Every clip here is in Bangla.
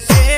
que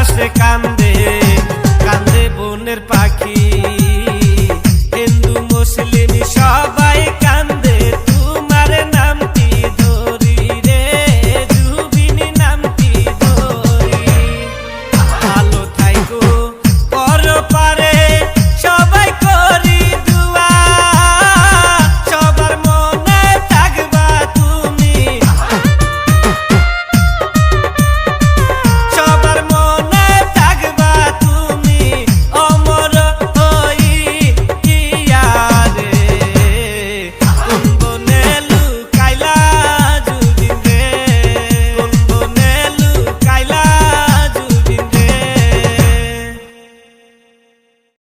আকাশে কান্দ